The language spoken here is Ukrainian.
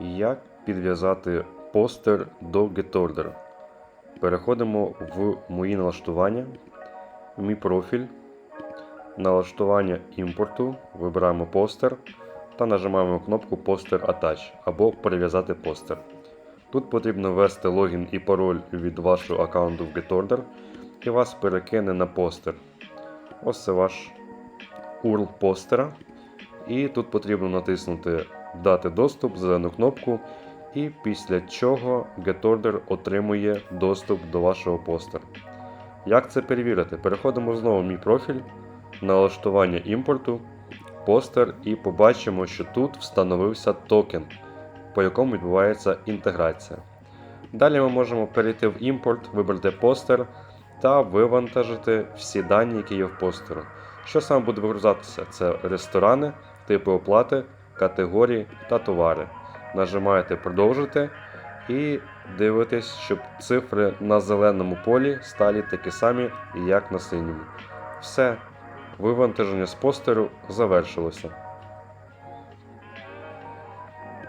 Як підв'язати постер до GetOrder? Переходимо в мої налаштування, мій профіль, налаштування імпорту, вибираємо постер та нажимаємо кнопку Poster Attach або Прив'язати постер. Тут потрібно ввести логін і пароль від вашого аккаунту в GetOrder і вас перекине на постер. Ось це ваш URL постера. І тут потрібно натиснути Дати доступ, зелену кнопку, і після чого GetOrder отримує доступ до вашого постера. Як це перевірити? Переходимо знову в мій профіль, налаштування імпорту, постер і побачимо, що тут встановився токен, по якому відбувається інтеграція. Далі ми можемо перейти в імпорт, вибрати постер та вивантажити всі дані, які є в постеру. Що саме буде вигрузатися? Це ресторани, типи оплати, категорії та товари. Нажимаєте продовжити і дивитесь, щоб цифри на зеленому полі стали такі самі, як на синьому. Все, вивантаження з постеру завершилося.